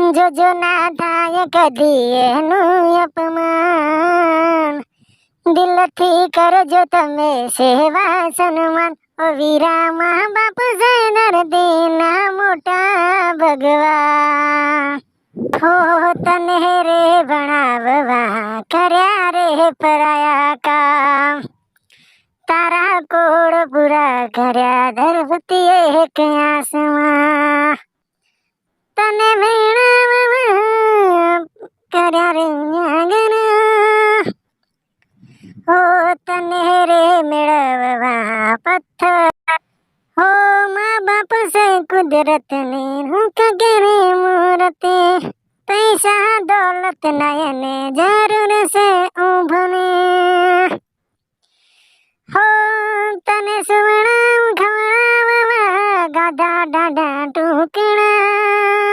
जो जो नादायक दिए नु अपमान। दिल थी कर जो तमे सेवा सन्मान। ओ वीरा महा बाप जैनर देना मोटा भगवान। हो तने रे बनाववा कर्या रे पराया काम। तारा कोड़ पूरा कर्या धरवती एक आसमान। કર્યા રે આંગણા પથ્થર. હો મા બાપ સે કુદરત ને પૈસા, દોલત, નયને જરૂર સે ઊભને હો તને સુવણા ખવડાવવા ગાધા ડાડા ટુકડા